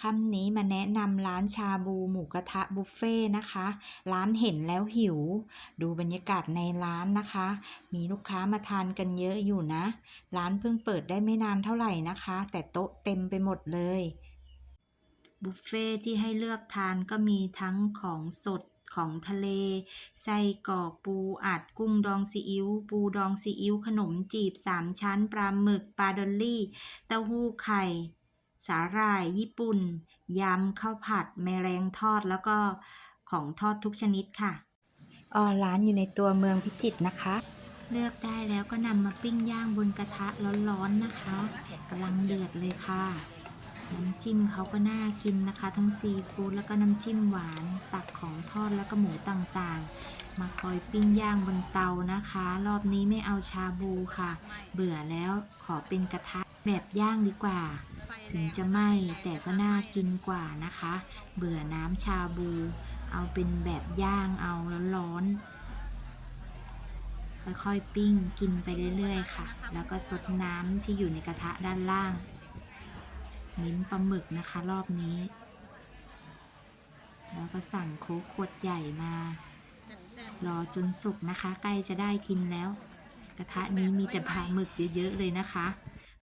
คำนี้มาแนะนำร้านชาบูหมูกระทะบุฟเฟ่ต์นะคะ ร้านเห็นแล้วหิว ดูบรรยากาศในร้านนะคะ มีลูกค้ามาทานกันเยอะอยู่นะ ร้านเพิ่งเปิดได้ไม่นานเท่าไหร่นะคะ แต่โต๊ะเต็มไปหมดเลยบุฟเฟ่ที่ให้เลือกทานก็มีทั้งของสดของทะเล ไส้กรอกปูอัดกุ้งดองซีอิ๊วปูดองซีอิ๊วขนมจีบสามชั้นปลาหมึกปลาดอลลี่ เต้าหู้ไข่ สาหร่ายญี่ปุ่น ยำข้าวผัดแมลงทอดแล้วก็ของทอดทุกชนิดค่ะอ๋อร้านอยู่ในตัวเมืองพิจิตรนะคะ เลือกได้แล้วก็นำมาปิ้งย่างบนกระทะร้อนๆนะคะกำลังเดือดเลยค่ะ น้ำจิ้มเขาก็น่ากินนะคะ ทั้งซีฟู้ดแล้วก็น้ำจิ้มหวานตักของทอดแล้วก็หมูต่างๆ มาคอยปิ้งย่างบนเตานะคะ รอบนี้ไม่เอาชาบูค่ะ เบื่อแล้วขอเป็นกระทะแบบย่างดีกว่า ถึงจะไหม้แต่ก็น่ากินกว่านะคะ เบื่อน้ำชาบู เอาเป็นแบบย่างเอาร้อนๆค่อยๆปิ้งกินไปเรื่อยๆค่ะ แล้วก็สดน้ำที่อยู่ในกระทะด้านล่างเน้นปลาหมึกนะคะรอบนี้ แล้วก็สั่งโค้กขวดใหญ่มา รอจนสุกนะคะ ใกล้จะได้กินแล้ว กระทะนี้มีแต่ปลาหมึกเยอะๆเลยนะคะ